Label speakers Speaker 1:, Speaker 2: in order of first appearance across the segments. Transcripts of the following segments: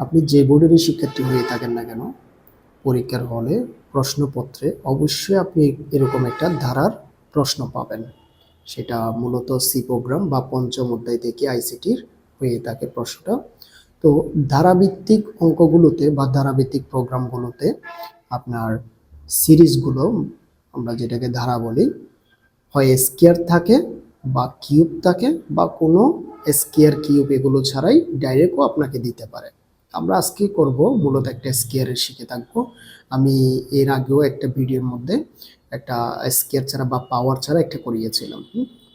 Speaker 1: আপনি যে বোর্ডেরই শিক্ষার্থী হয়ে থাকেন না কেন, পরীক্ষার হলে প্রশ্নপত্রে অবশ্যই আপনি এরকম একটা ধারার প্রশ্ন পাবেন। সেটা মূলত সি প্রোগ্রাম বা পঞ্চম অধ্যায় থেকে আইসিটির হয়ে থাকে প্রশ্নটা। তো ধারাভিত্তিক অঙ্কগুলোতে বা ধারাভিত্তিক প্রোগ্রামগুলোতে আপনার সিরিজগুলো আমরা যেটাকে ধারা বলি, হয় স্কেয়ার থাকে বা কিউব থাকে বা কোনো স্কেয়ার কিউব এগুলো ছাড়াই ডাইরেক্টও আপনাকে দিতে পারে। আমরা আজকে করব মূলত একটা স্কেয়ারের শিখে থাকব। আমি এর আগেও একটা ভিডিওর মধ্যে একটা স্কেয়ার ছাড়া বা পাওয়ার ছাড়া একটা করিয়েছিলাম?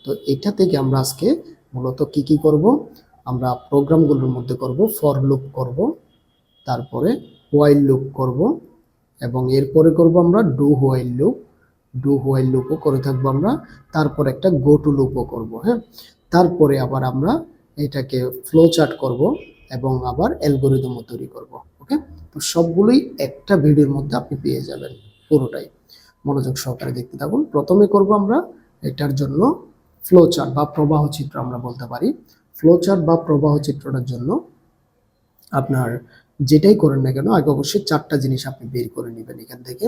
Speaker 1: তো এটা থেকে আমরা আজকে মূলত কি কি করব? আমরা প্রোগ্রামগুলোর মধ্যে করব ফর লুপ করব, তারপরে হোয়াইল লুপ করব, এবং এরপরে করব আমরা do while loop do while লুপও করে থাকব আমরা, তারপর একটা গো টু লুপও করব হ্যাঁ? তারপরে আবার আমরা এটাকে ফ্লো চার্ট করব। এবং আবার অ্যালগোরিদমও তৈরি করব ওকে তো সবগুলোই একটা ভিডিওর মধ্যে আপনি পেয়ে যাবেন পুরোটাই। মনোযোগ সহকারে দেখতে থাকুন। প্রথমে করব আমরা এটার জন্য ফ্লো চার্ট বা প্রবাহ চিত্র আমরা বলতে পারি। ফ্লো চার্ট বা প্রবাহ চিত্রটার জন্য আপনার যেটাই করেন না কেন, আগে অবশ্যই চারটা জিনিস আপনি বের করে নেবেন এখান থেকে।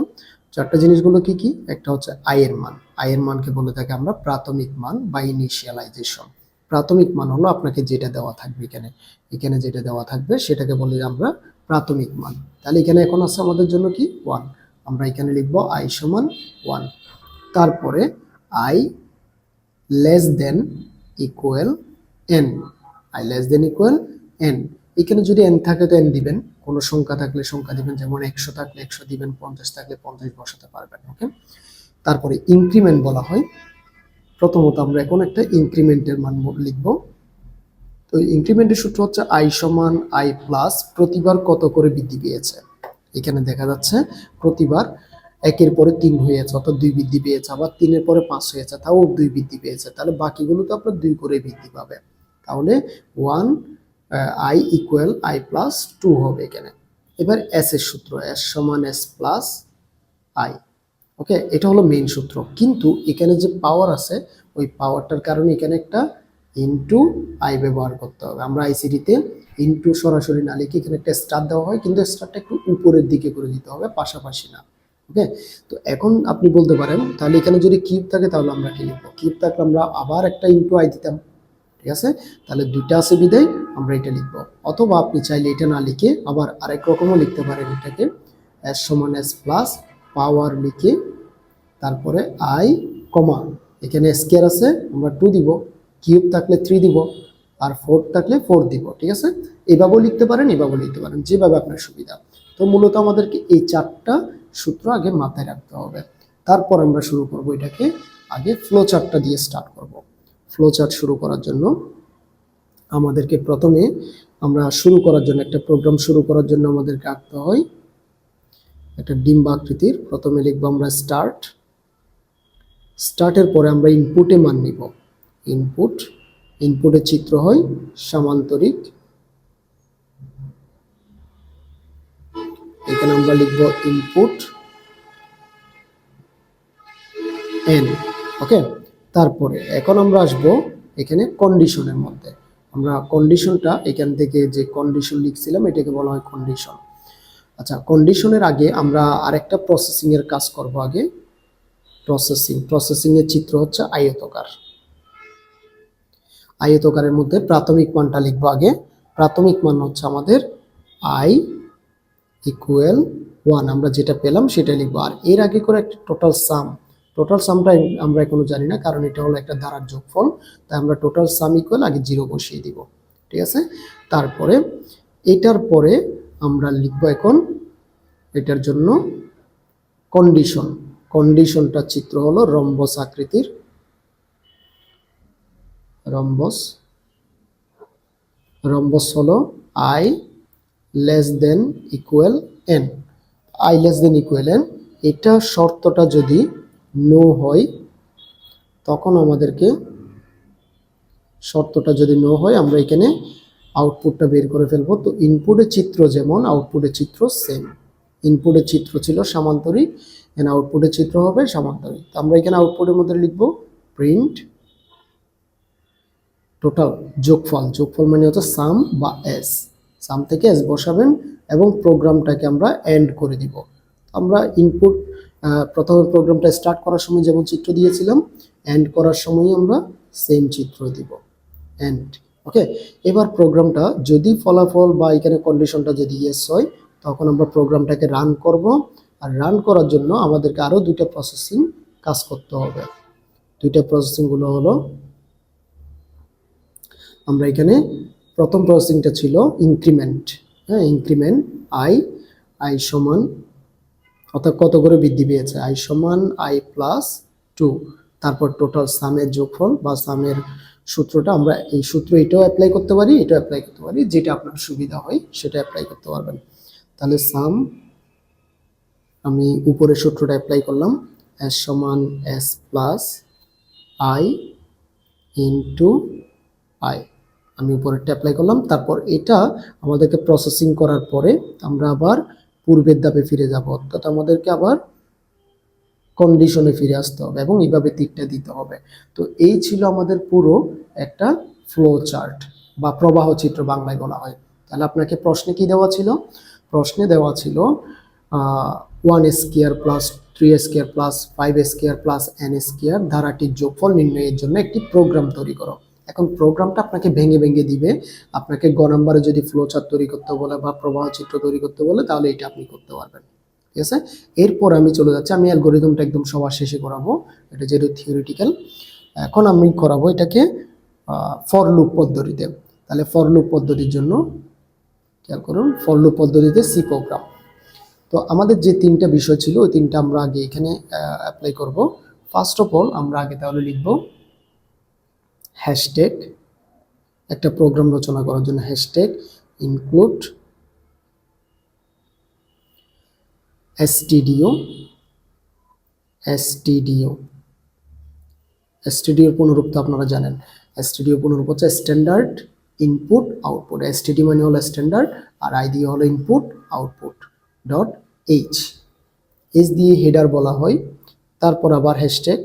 Speaker 1: চারটা জিনিসগুলো কি কি? একটা হচ্ছে আয়ের মান। আয়ের মানকে বলে থাকি আমরা প্রাথমিক মান বা ইনিশিয়ালাইজেশন প্রাথমিক মান হলো আপনাকে যেটা দেওয়া থাকবে এখানে। এখানে যেটা দেওয়া থাকবে সেটাকে বলি আমরা প্রাথমিক মান। তাহলে এখানে এখন আছে আমাদের জন্য কি? ওয়ান। আমরা এখানে লিখব আই সমান ওয়ান। তারপরে I less than equal N. I less than equal N. এখানে যদি এন থাকে তো এন দিবেন। কোনো সংখ্যা থাকলে সংখ্যা দিবেন। যেমন একশো থাকলে একশো দিবেন, পঞ্চাশ থাকলে পঞ্চাশ বসাতে পারবেন, ওকে? তারপরে ইনক্রিমেন্ট বলা হয় প্রথমত আমরা এখন একটা ইনক্রিমেন্টের মান লিখব। তো ইনক্রিমেন্টের সূত্র হচ্ছে আই সমান আই প্লাস প্রতিবার কত করে বৃদ্ধি পেয়েছে? এখানে দেখা যাচ্ছে প্রতিবার একের পরে তিন হয়েছে, অর্থাৎ দুই বৃদ্ধি পেয়েছে, আবার তিনের পরে পাঁচ হয়েছে, তাও দুই বৃদ্ধি পেয়েছে। তাহলে বাকিগুলো তো আপনার দুই করে বৃদ্ধি পাবে। তাহলে one I equal I plus two হবে এখানে। এবার এস এর সূত্র এস সমান এস প্লাস আই ওকে এটা হলো মেইন সূত্র। কিন্তু এখানে যে পাওয়ার আছে ওই পাওয়ারটার কারণে এখানে একটা ইনটু আই ব্যবহার করতে হবে। আমরা আইসিডিতে ইনটু সরাসরি না লিখে এখানে একটা স্টার দেওয়া হয়, কিন্তু স্টারটা একটু উপরের দিকে করে দিতে হবে, পাশাপাশি না। ওকে? তো এখন আপনি বলতে পারেন, তাহলে এখানে যদি কিউব থাকে তাহলে আমরা কি লিখব? কিউব থাকলে আমরা আবার একটা ইনটু আই দিতাম, ঠিক আছে? তাহলে দুইটা আছে বিদায় আমরা এটা লিখব। অথবা আপনি চাইলে এটা না লিখে আবার আরেক রকমও লিখতে পারেন এটাকে। এস সমান এস প্লাস পাওয়ার লিখে তারপরে আই কমা এখানে স্কেয়ার আছে, আমরা টু দিব কিউব থাকলে থ্রি দিব, আর ফোর থাকলে ফোর দিব, ঠিক আছে? এভাবেও লিখতে পারেন, এভাবেও লিখতে পারেন, যেভাবে আপনার সুবিধা। তো মূলত আমাদেরকে এই চারটা সূত্র আগে মাথায় রাখতে হবে। তারপর আমরা শুরু করব এটাকে, আগে ফ্লো চার্টটা দিয়ে স্টার্ট করব। ফ্লো চার্ট শুরু করার জন্য আমাদেরকে প্রথমে আমরা শুরু করার জন্য, একটা প্রোগ্রাম শুরু করার জন্য আমাদেরকে আঁকতে হয়। একটা ডিম্বাকৃতির প্রথমে লিখব আমরা স্টার্ট স্টার্টের পরে আমরা ইনপুটে মান নিব। ইনপুট ইনপুটের চিত্র হয় সামান্তরিক। এখানে আমরা লিখব ইনপুট এন ওকে তারপরে এখন আমরা আসব এখানে কন্ডিশনের মধ্যে। আমরা কন্ডিশনটা এখান থেকে যে কন্ডিশন লিখছিলাম, এটাকে বলা হয় কন্ডিশন আচ্ছা কন্ডিশনের আগে আমরা আরেকটা প্রসেসিং এর কাজ করব আগে। প্রসেসিং প্রসেসিং এর চিত্র হচ্ছে আয়তকার। আয়তকারের মধ্যে প্রাথমিক মানটা লিখব আগে। প্রাথমিক মান হচ্ছে আমাদের আই ইকুয়াল ওয়ান আমরা যেটা পেলাম সেটা লিখব। আর এর আগে করে একটা টোটাল সাম টোটাল সামটা আমরা এখনও জানি না, কারণ এটা হলো একটা ধারার যোগফল। তাই আমরা টোটাল সাম ইকুয়াল আগে জিরো বসিয়ে দিব। ঠিক আছে? তারপরে এটার পরে আমরা লিখব এখন এটার জন্য কন্ডিশন কন্ডিশনটা চিত্র হলো রম্বস আকৃতির। রম্বস। রম্বস হলো I less than equal N I less than equal N এটা শর্তটা যদি নো হয়, তখন আমাদেরকে শর্তটা যদি নো হয়, আমরা এখানে আউটপুটটা বের করে ফেলব। তো ইনপুটের চিত্র যেমন আউটপুটের চিত্র সেম ইনপুটের চিত্র ছিল সামান্তরিক। এখানে আউটপুটের চিত্র হবে সামান্তরিক আমরা এখানে আউটপুটের মধ্যে লিখব প্রিন্ট টোটাল যোগফল। যোগফল মানে হচ্ছে সাম বা এস সাম থেকে এস বসাবেন এবং প্রোগ্রামটাকে আমরা এন্ড করে দিব। আমরা ইনপুট প্রথমে প্রোগ্রামটা স্টার্ট করার সময় যেমন চিত্র দিয়েছিলাম এন্ড করার সময় আমরা সেম চিত্র দিব। এন্ড ওকে এবার প্রোগ্রামটা যদি ফলাফল বা এখানে কন্ডিশনটা যদি ইয়েস হয়, তখন আমরা প্রোগ্রামটাকে রান করব। আর রান করার জন্য আমাদেরকে আরও দুইটা প্রসেসিং কাজ করতে হবে। দুইটা প্রসেসিংগুলো হলো, আমরা এখানে প্রথম প্রসেসিংটা ছিল ইনক্রিমেন্ট হ্যাঁ ইনক্রিমেন্ট আই আই সমান, অর্থাৎ কত করে বৃদ্ধি পেয়েছে? আই সমান আই প্লাস টু তারপর টোটাল সামের যোগফল বা সামের সূত্রটা আমরা এই সূত্র এটাও অ্যাপ্লাই করতে পারি, এটাও অ্যাপ্লাই করতে পারি, যেটা আপনার সুবিধা হয় সেটা অ্যাপ্লাই করতে পারবেন। তাহলে সাম আমি উপরের সূত্রটা অ্যাপ্লাই করলাম এস সমান S plus I into I আমি উপরেরটা অ্যাপ্লাই করলাম, তারপর এটা আমাদেরকে প্রসেসিং করার পরে আমরা আবার পূর্বের ধাপে ফিরে যাব। অর্থাৎ আমাদেরকে আবার কন্ডিশনে ফিরে আসতে হবে এবং এইভাবে তীরটা দিতে হবে। তো এই ছিল আমাদের পুরো একটা ফ্লো চার্ট বা প্রবাহ চিত্র বাংলায় বলা হয়। তাহলে আপনাকে প্রশ্নে কি দেওয়া ছিল? প্রশ্নে দেওয়া ছিল one square plus three square plus five square plus N square ধারাটির যোগফল নির্ণয়ের জন্য একটি প্রোগ্রাম তৈরি করো। এখন প্রোগ্রামটা আপনাকে ভেঙে ভেঙে দিবে। আপনাকে গ নাম্বারে যদি ফ্লো চার্ট তৈরি করতে বলে বা প্রবাহ চিত্র তৈরি করতে বলে, তাহলে এটা আপনি করতে পারবেন। ঠিক আছে? এরপর আমি চলে যাচ্ছি, আমি আর অ্যালগোরিদমটা একদম সবার শেষে করাবো। এটা যেহেতু থিওরিটিক্যাল এখন আমি করাবো এটাকে ফর লুপ পদ্ধতিতে। তাহলে ফর লুপ পদ্ধতির জন্য, খেয়াল করুন ফর লুপ পদ্ধতিতে সি প্রোগ্রাম তো আমাদের যে তিনটা বিষয় ছিল, ওই তিনটা আমরা আগে এখানে অ্যাপ্লাই করব। ফার্স্ট অফ অল আমরা আগে তাহলে লিখব হ্যাশট্যাগ একটা প্রোগ্রাম রচনা করার জন্য হ্যাশট্যাগ ইনক্লুড stdio stdio এর পুনরূপ তো আপনারা জানেন। Stdio পুনরূপ হচ্ছে স্ট্যান্ডার্ড ইনপুট আউটপুট এসটিডি মানে হলো স্ট্যান্ডার্ড আর আইডি হলো input output dot H H দিয়ে হেডার বলা হয়, তারপর আবার hashtag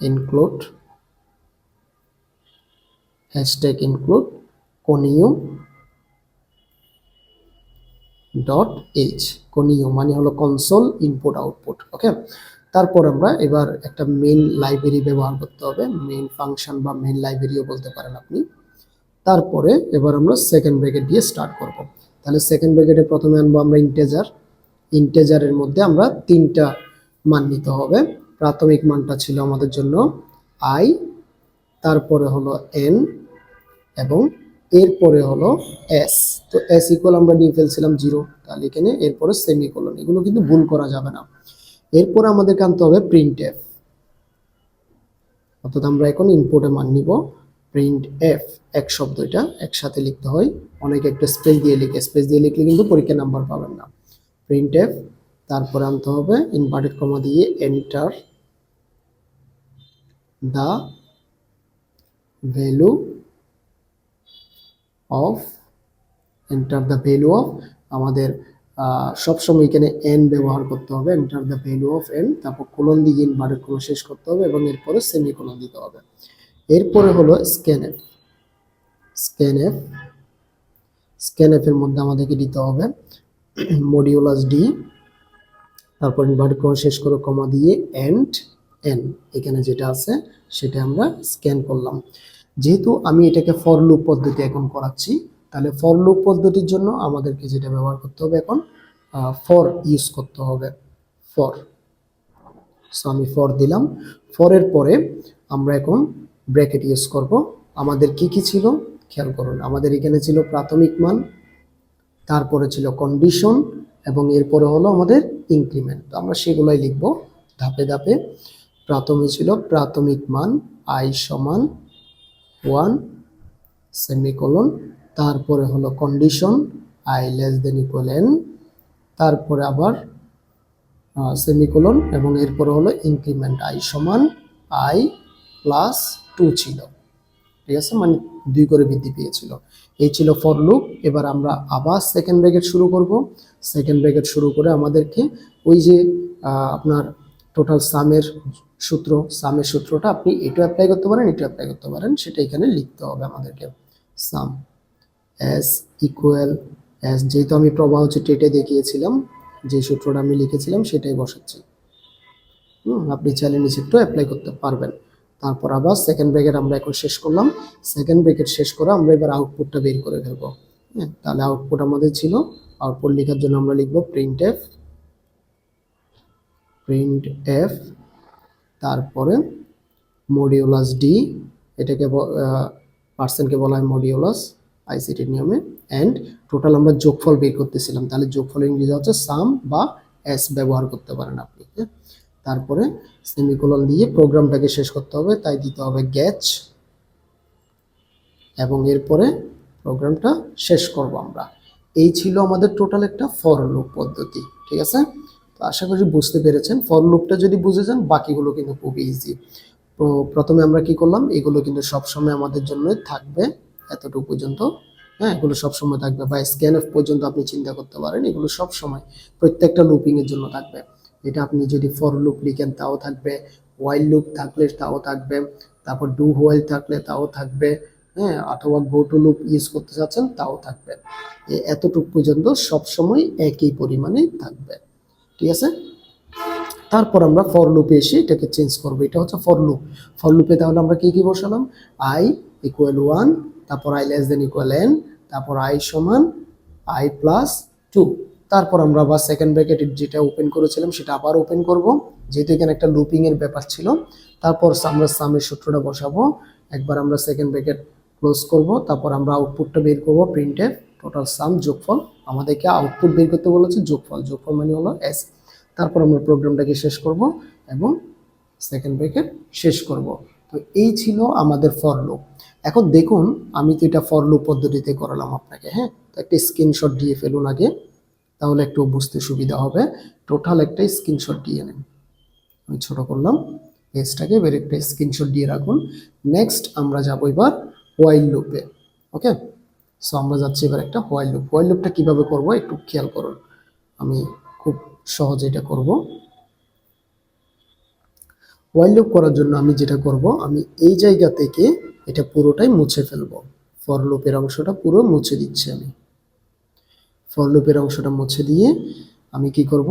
Speaker 1: include hashtag include conio dot H conio মানে হলো কনসোল ইনপুট আউটপুট ওকে তারপর আমরা এবার একটা মেইন লাইব্রেরি ব্যবহার করতে হবে মেইন ফাংশন বা মেইন লাইব্রেরিও বলতে পারেন আপনি। তারপরে এবার আমরা সেকেন্ড ব্র্যাকেট দিয়ে স্টার্ট করব। তাহলে সেকেন্ড ব্র্যাকেটে প্রথমে আনব আমরা ইন্টেজার ইন্টেজারের মধ্যে আমরা তিনটা মান নিতে হবে। প্রাথমিক মানটা ছিল আমাদের জন্য আই তারপরে হলো এন এবং এরপরে হলো এস তো এস ইকুয়াল আমরা নিয়ে ফেলছিলাম জিরো তাহলে এখানে এরপরে সেমিকোলন এগুলো কিন্তু ভুল করা যাবে না। এরপরে আমাদেরকে আনতে হবে প্রিন্ট এফ অর্থাৎ আমরা এখন ইনপুটে মান নিব প্রিন্ট এফ এক শব্দ এটা, একসাথে লিখতে হয়। অনেকে একটা স্পেস দিয়ে লিখে স্পেস দিয়ে লিখলে কিন্তু পরীক্ষা নাম্বার পাবেন না। প্রিন্ট এফ তারপরে আনতে হবে ইনভার্টেড কমা দিয়ে enter the value of enter the value of আমাদের সবসময় এখানে এন ব্যবহার করতে হবে enter the value of N তারপর কোলন দিয়ে ইনভার্টেড কমা শেষ করতে হবে এবং এরপরে সেমি কোলন দিতে হবে। এরপরে হলো স্ক্যানএফ স্ক্যানএফ স্ক্যানএফ এর মধ্যে আমাদেরকে দিতে হবে। মডিউলাস ডি তারপর ইনভার্টেড শেষ করে কমা দিয়ে এন্ড এন এখানে যেটা আছে সেটা আমরা স্ক্যান করলাম। যেহেতু আমি এটাকে ফর লুপ পদ্ধতি এখন করাচ্ছি, তাহলে ফর লুপ পদ্ধতির জন্য আমাদেরকে যেটা ব্যবহার করতে হবে এখন ফর ইউজ করতে হবে। ফর সো আমি ফর দিলাম। ফরের পরে আমরা এখন ব্র্যাকেট ইউজ করব। আমাদের কি কি ছিল? খেয়াল করুন, আমাদের এখানে ছিল প্রাথমিক মান তারপরে ছিল কন্ডিশন এবং এরপরে হলো আমাদের ইনক্রিমেন্ট তো আমরা সেগুলোই লিখব ধাপে ধাপে। প্রাথমিক ছিল প্রাথমিক মান আই সমান ওয়ান সেমিকোলন তারপরে হলো condition I less than equal N তারপরে আবার সেমিকোলন এবং এরপরে হলো ইনক্রিমেন্ট আই সমান আই প্লাস টু ছিল। ঠিক আছে মানে দুই করে বৃদ্ধি পেয়েছিল। এই ছিল ফর লুপ এবার আমরা আবার সেকেন্ড ব্র্যাকেট শুরু করব। সেকেন্ড ব্র্যাকেট শুরু করে আমাদেরকে ওই যে আপনার টোটাল সামের সূত্র সামের সূত্রটা আপনি এটাও অ্যাপ্লাই করতে পারেন, এটাও অ্যাপ্লাই করতে পারেন, সেটা এখানে লিখতে হবে আমাদেরকে। সাম এস ইকুয়াল এস যেহেতু আমি প্রবাহ চিত্রটা দেখিয়েছিলাম, যে সূত্রটা আমি লিখেছিলাম সেটাই বসাচ্ছি। হুম, আপনি চাইলে নিচেরটাও অ্যাপ্লাই করতে পারবেন। তারপর আবার সেকেন্ড ব্রেকেট আমরা এখন শেষ করলাম। সেকেন্ড ব্রেকেট শেষ করে আমরা এবার আউটপুটটা বের করে ফেলব। হ্যাঁ তাহলে আউটপুট আমাদের ছিল। আউটপুট লেখার জন্য আমরা লিখব প্রিন্ট এফ প্রিন্ট এফ তারপরে মডিউলাস ডি এটাকে পার্সেন্টকে বলা হয় মডিউলাস আইসিটির নিয়মে অ্যান্ড টোটাল আমরা যোগফল বের করতেছিলাম। তাহলে যোগফল ইংরেজি হচ্ছে সাম বা এস ব্যবহার করতে পারেন আপনি হ্যাঁ? তারপরে সেমিকোলন দিয়ে প্রোগ্রামটাকে শেষ করতে হবে, তাই দিতে হবে গ্যাচ এবং এরপরে প্রোগ্রামটা শেষ করব আমরা। এই ছিল আমাদের টোটাল একটা ফর লুপ পদ্ধতি, ঠিক আছে? তো আশা করি বুঝতে পেরেছেন। ফর লুপটা যদি বুঝে যান, বাকিগুলো কিন্তু খুব ইজি তো প্রথমে আমরা কি করলাম? এগুলো কিন্তু সবসময় আমাদের জন্য থাকবে এতটুকু পর্যন্ত। হ্যাঁ এগুলো সবসময় থাকবে বা স্ক্যানএফ পর্যন্ত আপনি চিন্তা করতে পারেন, এগুলো সবসময় প্রত্যেকটা লুপিংয়ের জন্য থাকবে। এটা আপনি যদি ফর লুপ লিখেন, তাও থাকবে। ওয়াইল লুপ থাকলে তাও থাকবে। তারপর ডু হোয়াইল থাকলে তাও থাকবে। হ্যাঁ অথবা গো টু লুপ ইউজ করতে চাচ্ছেন, তাও থাকবে। এতটুকু পর্যন্ত সবসময় একই পরিমাণে থাকবে। ঠিক আছে? তারপর আমরা ফর লুপে এসে এটাকে চেঞ্জ করব। এটা হচ্ছে ফর লুপ ফর লুপে তাহলে আমরা কি কি বসালাম? আই ইকুয়াল ওয়ান তারপর I less than equal N তারপর আই সমান আই প্লাস টু তারপর আমরা আবার সেকেন্ড ব্র্যাকেট যেটা ওপেন করেছিলাম, সেটা আবার ওপেন করব। যেহেতু এখানে একটা লুপিং এর ব্যাপার ছিল, তারপর আমরা সামের সূত্রটা বসাবো। একবার আমরা সেকেন্ড ব্র্যাকেট ক্লোজ করব, তারপর আমরা আউটপুটটা বের করব প্রিন্টে টোটাল সাম যোগফল। আমাদেরকে আউটপুট বের করতে বলেছে, যোগফল। যোগফল মানে হলো এস তারপর আমরা প্রোগ্রামটাকে শেষ করব এবং সেকেন্ড ব্রেকেট শেষ করব। তো এই ছিল আমাদের ফর লুপ এখন দেখুন, আমি তো এটা ফর লুপ পদ্ধতিতে করালাম আপনাকে হ্যাঁ? তো একটা স্ক্রিনশট দিয়ে ফেলুন আগে। তাহলে একটু বুঝতে সুবিধা হবে। টোটাল একটা স্ক্রিনশট দিয়ে নেন। আমি ছোট করলাম। পেজটাকে এবার একটা স্ক্রিনশট দিয়ে রাখুন। নেক্সট আমরা যাব এবার হোয়াইল লুপে ওকে সো আমরা যাচ্ছি এবার একটা হোয়াইল লুপ হোয়াইল লুপটা কীভাবে করব একটু খেয়াল করুন। আমি খুব সহজে এটা করব। হোয়াইল লুপ করার জন্য আমি যেটা করব, আমি এই জায়গা থেকে এটা পুরোটাই মুছে ফেলব। ফর লুপের অংশটা পুরো মুছে দিচ্ছি আমি। ফর লুপের অংশটা মুছে দিয়ে আমি কি করব?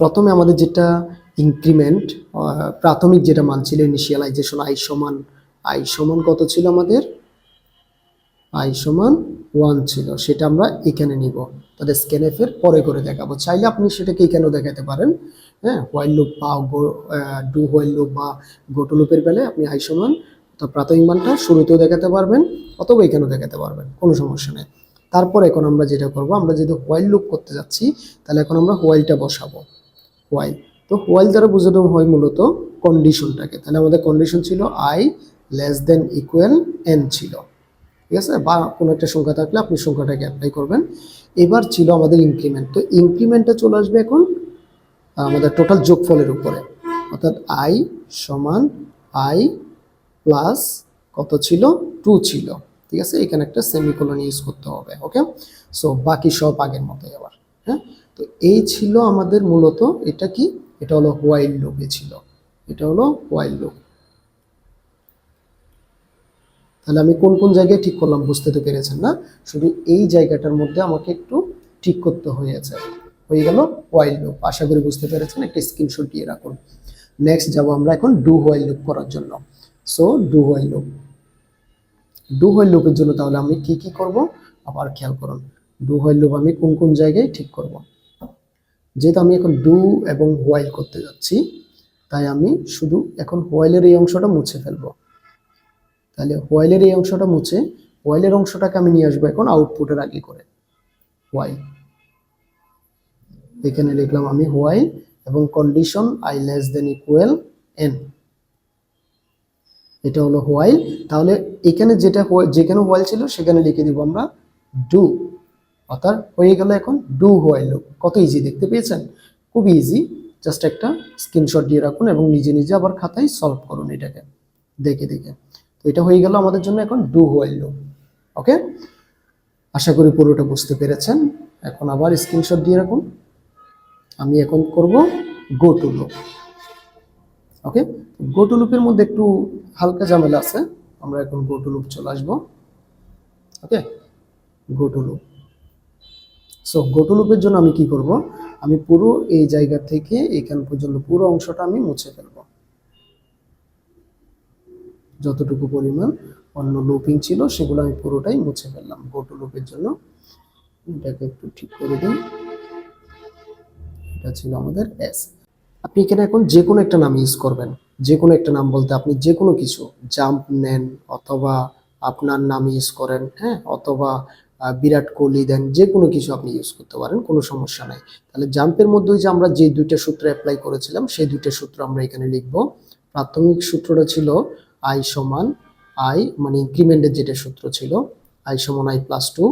Speaker 1: প্রথমে আমাদের যেটা ইনক্রিমেন্ট প্রাথমিক যেটা মান ছিল ইনিশিয়ালাইজেশন আই সমান আই সমান কত ছিল আমাদের? আই সমান ওয়ান ছিল, সেটা আমরা এখানে নিব। তাদের স্ক্যানএফ এর পরে করে দেখাবো। চাইলে আপনি সেটাকে এখানেও দেখাতে পারেন। হ্যাঁ হোয়াইল লুপ বা ডু হোয়াইল লুপ বা গোটো লুপের বেলায় আপনি আই সমান, তো প্রাথমিক মানটা শুরুতেও দেখাতে পারবেন, অথবা এখানেও দেখাতে পারবেন, কোনো সমস্যা নেই। তারপর এখন আমরা যেটা করব, আমরা যেহেতু হোয়াইল লুপ করতে যাচ্ছি, তাহলে এখন আমরা হোয়াইলটা বসাবো। হোয়াইল তো হোয়াইল দ্বারা বোঝানো হয় মূলত কন্ডিশনটাকে তাহলে আমাদের কন্ডিশন ছিল I less than equal N ছিল। ঠিক আছে? বা কোনো একটা সংখ্যা থাকলে আপনি সংখ্যাটাকে অ্যাপ্লাই করবেন। এবার ছিল আমাদের ইনক্রিমেন্ট তো ইনক্রিমেন্টটা চলে আসবে এখন আমাদের টোটাল যোগফলের উপরে। অর্থাৎ আই সমান আই প্লাস কত ছিল? টু ছিল। ঠিক আছে? এখানে একটা সেমিকোলন ইউজ করতে হবে ওকে সো বাকি সব আগের মতোই আবার হ্যাঁ? তো এই ছিল আমাদের মূলত, এটা কি? এটা হলো হোয়াইল লুপে ছিল। এটা হলো হোয়াইল লুপ তাহলে আমি কোন কোন জায়গায় ঠিক করলাম বুঝতে তো পেরেছেন না? শুধু এই জায়গাটার মধ্যে আমাকে একটু ঠিক করতে হয়েছে। হয়ে গেল হোয়াইল লুপ আশা করি বুঝতে পেরেছেন, একটা স্ক্রিনশট দিয়ে রাখুন। নেক্সট যাব আমরা এখন ডু হোয়াইল লুপ করার জন্য। So do while loop do while লুপের জন্য তাহলে আমি কি কি করব? আবার খেয়াল করুন ডু হোয়াইল লুপ আমি কোন কোন জায়গায় ঠিক করব? যেহেতু আমি এখন ডু এবং হোয়াইল করতে যাচ্ছি, তাই আমি শুধু এখন হোয়াইলের এই অংশটা মুছে ফেলব। তাহলে হোয়াইলের এই অংশটা মুছে হোয়াইলের অংশটাকে আমি নিয়ে আসব এখন আউটপুটের আগে করে। হোয়াইল এখানে লিখলাম আমি হোয়াইল এবং condition I less than equal N এটা হলো হোয়াইল তাহলে এখানে যেটা যেখানে হোয়াইল ছিল, সেখানে লিখে দিব আমরা ডু অর্থাৎ হয়ে গেল এখন ডু হোয়াইল কত ইজি দেখতে পেয়েছেন? খুব ইজি জাস্ট একটা স্ক্রিনশট দিয়ে রাখুন এবং নিজে নিজে আবার খাতায় সলভ করুন এটাকে। দেখে দেখে। তো এটা হয়ে গেল আমাদের জন্য এখন ডু হোয়াইল লুপ ওকে আশা করি পুরোটা বুঝতে পেরেছেন। এখন আবার স্ক্রিনশট দিয়ে রাখুন। আমি এখন করব go to loop okay go to লুপের মধ্যে একটু হালকা ঝামেলা আছে। আমরা এখন গো টু লুপ চলে আসব। Okay go to loop so go to লুপের জন্য আমি কি করব? আমি পুরো এই জায়গা থেকে এখান পর্যন্ত পুরো অংশটা আমি মুছে ফেলব। যতটুকু পরিমাণ অন্য লুপিং ছিল, সেগুলো আমি পুরোটাই মুছে ফেললাম গো টু লুপের জন্য। এটাকে একটু ঠিক করে দিই। এটা ছিল আমাদের এস আপনি এখানে এখন যে কোনো একটা নাম ইউজ করবেন। যে কোনো একটা নাম বলতে আপনি যে কোনো কিছু জাম্প নেন অথবা আপনার নাম ইউজ করেন হ্যাঁ? অথবা বিরাট কোহলি দেন, যে কোনো কিছু আপনি ইউজ করতে পারেন, কোনো সমস্যা নাই। তাহলে জাম্পের মধ্যে যে আমরা যে দুইটা সূত্র অ্যাপ্লাই করেছিলাম, সেই দুইটা সূত্র আমরা এখানে লিখব। প্রাথমিক সূত্রটা ছিল আই সমান আই মানে ইনক্রিমেন্টের যেটা সূত্র ছিল আই সমান আই প্লাস টু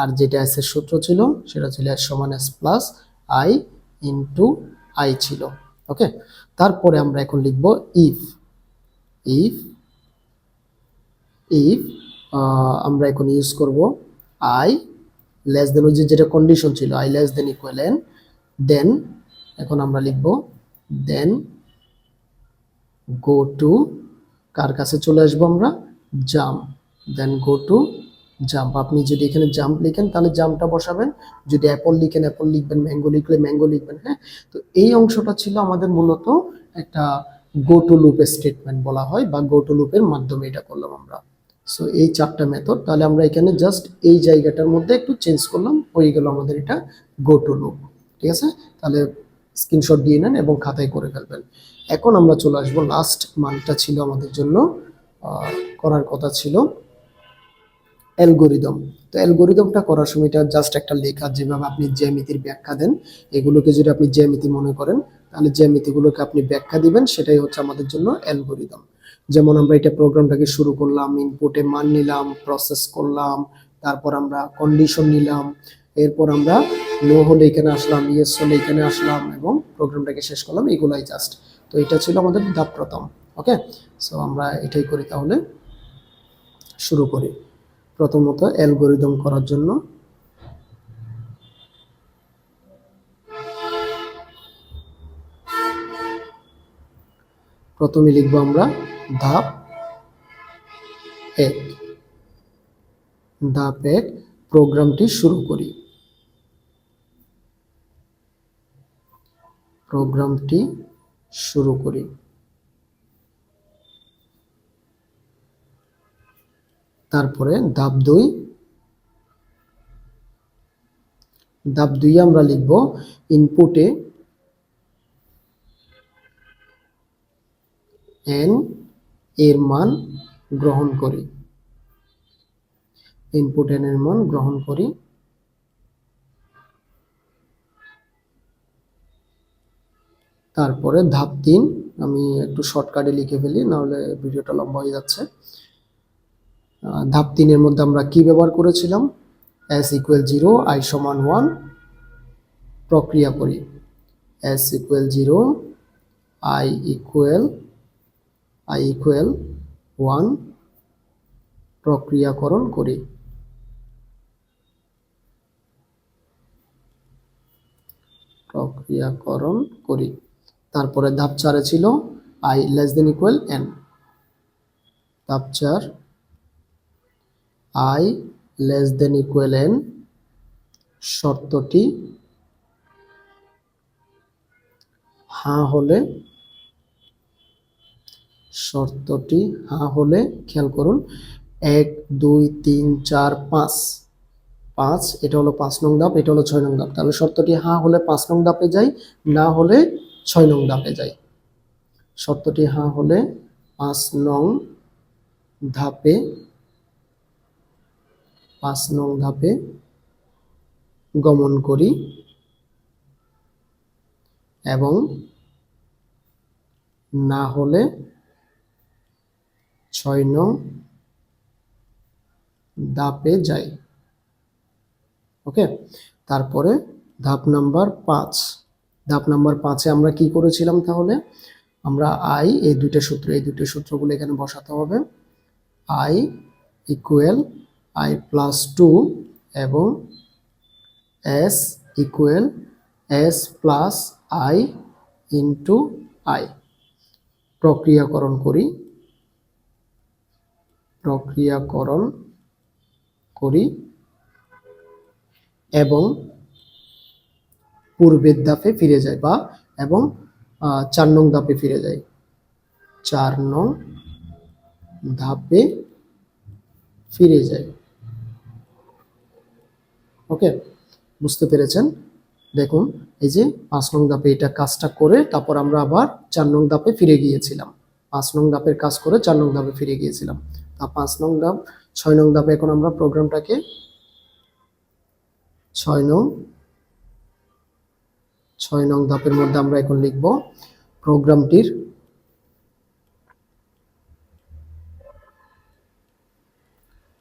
Speaker 1: আর যেটা এস এর সূত্র ছিল, সেটা ছিল এস সমান S plus I into I ছিল। ওকে? তারপরে আমরা এখন লিখব ইফ ইফ ইফ আমরা এখন ইউজ করব আই লেস দেন ওই যেটা কন্ডিশন ছিল I less than equal N then এখন আমরা লিখব দেন গো টু কার কাছে চলে আসব আমরা? Jump then go to jump আপনি যদি এখানে জাম্প লিখেন, তাহলে জাম্পটা বসাবেন। যদি অ্যাপল লিখেন অ্যাপল লিখবেন ম্যাঙ্গো লিখলে ম্যাঙ্গো লিখবেন হ্যাঁ? তো এই অংশটা ছিল আমাদের মূলত একটা গো টু লুপের স্টেটমেন্ট বলা হয়, বা গো টু লুপের মাধ্যমে এটা করলাম আমরা। সো এই চারটা মেথড তাহলে আমরা এখানে জাস্ট এই জায়গাটার মধ্যে একটু চেঞ্জ করলাম, হয়ে গেল আমাদের এটা গো টু লুপ ঠিক আছে? তাহলে স্ক্রিনশট দিয়ে নেন এবং খাতায় করে ফেলবেন। এখন আমরা চলে আসব লাস্ট মানটা ছিল আমাদের জন্য করার কথা ছিল। অ্যালগোরিদম। তো অ্যালগোরিদমটা করার সময় এটা জাস্ট একটা লেখা, যেভাবে আপনি জ্যামিতির ব্যাখ্যা দেন। এগুলোকে যদি আপনি জ্যামিতি মনে করেন, তাহলে জ্যামিতিগুলোকে আপনি ব্যাখ্যা দিবেন, সেটাই হচ্ছে আমাদের জন্য অ্যালগোরিদম। যেমন আমরা এটা প্রোগ্রামটাকে শুরু করলাম ইনপুটে মান নিলাম প্রসেস করলাম, তারপর আমরা কন্ডিশন নিলাম, এরপর আমরা নো হলে এখানে আসলাম ইয়েস হলে এখানে আসলাম, এবং প্রোগ্রামটাকে শেষ করলাম, এগুলাই জাস্ট তো এটা ছিল আমাদের ধাপ প্রথম ওকে সো আমরা এটাই করি তাহলে, শুরু করি। প্রথমত অ্যালগোরিদম করার জন্য। প্রথমে লিখব আমরা ধাপ এক। ধাপ এক, প্রোগ্রামটি শুরু করি। প্রোগ্রামটি শুরু করি। তারপরে ধাপ দুই। ধাপ দুই আমরা লিখব ইনপুটে এন এর মান গ্রহণ করি। ইনপুট এন এর মান গ্রহণ করি। তারপরে ধাপ তিন, আমি একটু শর্টকাটে লিখে ফেলি, নাহলে ভিডিওটা লম্বা হয়ে যাচ্ছে। ধাপ তিনের মধ্যে আমরা কি ব্যবহার করেছিলাম? এস ইকুয়াল জিরো আই সমান ওয়ান প্রক্রিয়া করি। S equal zero I equal I equal one প্রক্রিয়াকরণ করি। প্রক্রিয়াকরণ করি। তারপরে ধাপ চারে ছিল I less than equal N ধাপ চার I less than equal N শর্তটি হ্যাঁ হলে, শর্তটি হ্যাঁ হলে খেয়াল করুন, এক, দুই, তিন, চার, পাঁচ। পাঁচ, এটা হলো পাঁচ নং ধাপ, এটা হলো ছয় নং ধাপ। তাহলে শর্তটি হ্যাঁ হলে পাঁচ নং ধাপে যাই, না হলে ছয় নং ধাপে যাই। শর্তটি হ্যাঁ হলে পাঁচ নং ধাপে পাঁচ নং ধাপে গমন করি এবং না হলে ছয় নং ধাপে যাই। ওকে? তারপরে ধাপ নাম্বার পাঁচ। ধাপ নাম্বার পাঁচে আমরা কি করেছিলাম তাহলে? আমরা আই এই দুইটা সূত্র, এই দুইটা সূত্রগুলো এখানে বসাতে হবে। I equal I plus two এবং S equal S plus I into I প্রক্রিয়াকরণ করি। প্রক্রিয়াকরণ করি এবং পূর্বের ধাপে ফিরে যায় বা এবং চার নং ধাপে ফিরে যায় চার নং ধাপে ফিরে যায় ওকে? বুঝতে পেরেছেন? দেখুন, এই যে পাঁচ নং ধাপে এটা কাজটা করে তারপর আমরা আবার চার নং ধাপে ফিরে গিয়েছিলাম। পাঁচ নং ধাপের কাজ করে চার নং ধাপে ফিরে গিয়েছিলাম। তা পাঁচ নং ধাপ, ছয় নং ধাপে এখন আমরা প্রোগ্রামটাকে ছয় নং ছয় নং ধাপের মধ্যে আমরা এখন লিখব প্রোগ্রামটির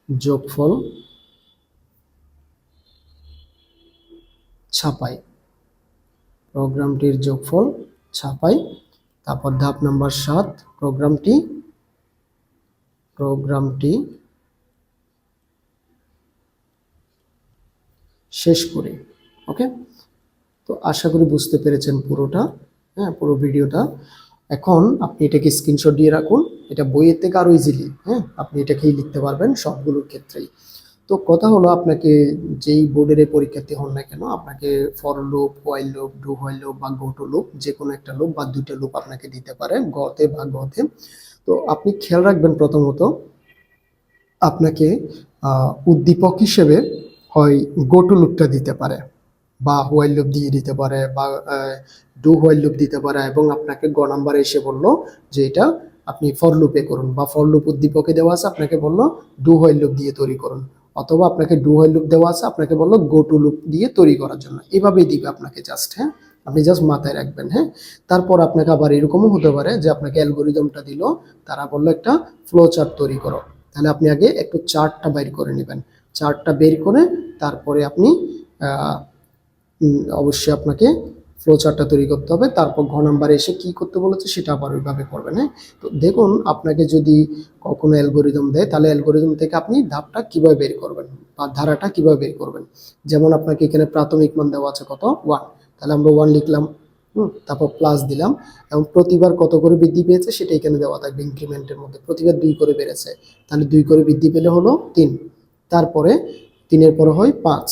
Speaker 1: যোগফল ছাপাই। প্রোগ্রামটির যোগফল ছাপাই, তারপর ধাপ নাম্বার সাত, প্রোগ্রামটি প্রোগ্রামটি শেষ করি, ওকে? তো আশা করি বুঝতে পেরেছেন পুরোটা হ্যাঁ পুরো ভিডিওটা। এখন আপনি এটাকে স্ক্রিনশট দিয়ে রাখুন, এটা বইয়ের থেকে আরও ইজিলি হ্যাঁ আপনি এটাকেই লিখতে পারবেন সবগুলোর ক্ষেত্রেই। তো কথা হলো আপনাকে যেই বোর্ডের পরীক্ষার্থী হন না কেন, আপনাকে for loop while loop do while loop বা গো টু লুপ যে কোনো একটা লুপ বা দুইটা লুপ আপনাকে দিতে পারে, গতে বা গতে। তো আপনি খেয়াল রাখবেন প্রথমত, আপনাকে উদ্দীপক হিসেবে হয় গো টু লুপটা দিতে পারে বা হোয়াইল লুপ দিয়ে দিতে পারে বা ডু হোয়াইল লুপ দিতে পারে এবং আপনাকে গ নাম্বারে এসে বলল যে এটা আপনি ফর লুপে করুন বা ফর লুপ উদ্দীপকে দেওয়া আছে, আপনাকে বলল ডু হোয়াইল লুপ দিয়ে তৈরি করুন। অথবা আপনাকে ডু হোয়াইল লুপ দেওয়া আছে, আপনাকে বলল গো টু লুপ দিয়ে তৈরি করার জন্য। এভাবেই দিবে আপনাকে জাস্ট হ্যাঁ? আপনি জাস্ট মাথায় রাখবেন হ্যাঁ? তারপর আপনাকে আবার এরকমও হতে পারে যে আপনাকে অ্যালগোরিদমটা দিল, তারা বলল একটা ফ্লো চার্ট তৈরি করো। তাহলে আপনি আগে একটু চার্টটা বের করে নেবেন। চার্টটা বের করে তারপরে আপনি অবশ্যই আপনাকে ফ্লো চার্টটা তৈরি করতে হবে, তারপর ঘ নাম্বারে এসে কি করতে বলেছে সেটা আবার ওইভাবে করবেন হ্যাঁ? তো দেখুন, আপনাকে যদি কখনো অ্যালগোরিদম দেয়, তাহলে অ্যালগোরিদম থেকে আপনি ধাপটা কীভাবে বের করবেন বা ধারাটা কীভাবে বের করবেন? যেমন আপনাকে এখানে প্রাথমিক মান দেওয়া আছে কত? ওয়ান তাহলে আমরা ওয়ান লিখলাম, হুম? তারপর প্লাস দিলাম এবং প্রতিবার কত করে বৃদ্ধি পেয়েছে সেটা এখানে দেওয়া থাকবে ইনক্রিমেন্টের মধ্যে। প্রতিবার দুই করে বেড়েছে, তাহলে দুই করে বৃদ্ধি পেলে হলো তিন। তারপরে তিনের পরে হয় পাঁচ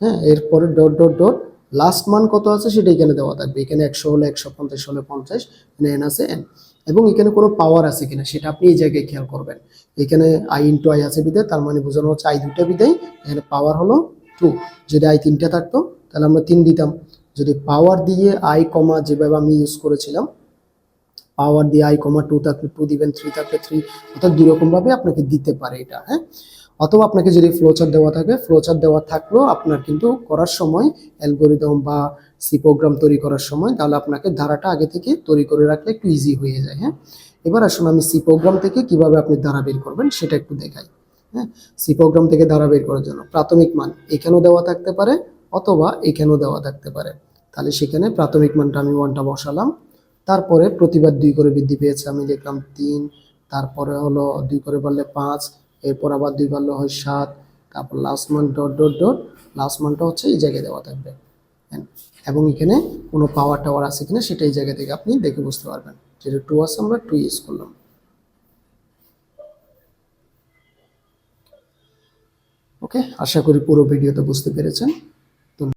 Speaker 1: হ্যাঁ? এরপরে ডট ডট ডট লাস্ট মান কত আছে সেটা এখানে দেওয়া থাকবে। এখানে একশো হলে একশো পঞ্চাশ হলে পঞ্চাশ, এখানে এন আছে এন এবং এখানে কোনো পাওয়ার আছে কিনা সেটা আপনি এই জায়গায় খেয়াল করবেন। এখানে আই ইন্টু আই আছে বিদায়, তার মানে বোঝানো হচ্ছে আই দুইটা বিদায়, এখানে পাওয়ার হলো টু যদি আই তিনটা থাকতো, তাহলে আমরা তিন দিতাম। যদি পাওয়ার দিয়ে আই কমা যেভাবে আমি ইউজ করেছিলাম পাওয়ার দিয়ে আই কমা টু থাকলে টু দিবেন থ্রি থাকলে থ্রি অর্থাৎ দুই রকমভাবে আপনাকে দিতে পারে এটা হ্যাঁ? অথবা আপনাকে যদি ফ্লোচার দেওয়া থাকে ফ্লোচার দেওয়া থাকলেও আপনার কিন্তু করার সময় অ্যালগোরিদম বা সি প্রোগ্রাম তৈরি করার সময় তাহলে আপনাকে ধারাটা আগে থেকে তৈরি করে রাখলে একটু ইজি হয়ে যায় হ্যাঁ? এবার আসুন আমি সি প্রোগ্রাম থেকে কীভাবে আপনি ধারা বের করবেন সেটা একটু দেখাই হ্যাঁ? সি প্রোগ্রাম থেকে ধারা বের করার জন্য প্রাথমিক মান এখানেও দেওয়া থাকতে পারে অথবা এখানেও দেওয়া থাকতে পারে। তাহলে সেখানে প্রাথমিক মানটা আমি ওয়ানটা বসালাম, তারপরে প্রতিবার দুই করে বৃদ্ধি পেয়েছে, আমি লিখলাম তিন, তারপরে হলো দুই করে বললে পাঁচ এরপর আবার দুই বান্ন হয় সাত, তারপর লাস্ট মান ডট ডট ডট লাস্ট মানটা হচ্ছে এই জায়গায় দেওয়া থাকবে। এবং এখানে কোনো পাওয়ার টাওয়ার আছে কিনা সেটা এই জায়গা থেকে আপনি দেখে বুঝতে পারবেন। যেটা টু আছে আমরা টু ইউজ করলাম। ওকে আশা করি পুরো ভিডিওতে বুঝতে পেরেছেন।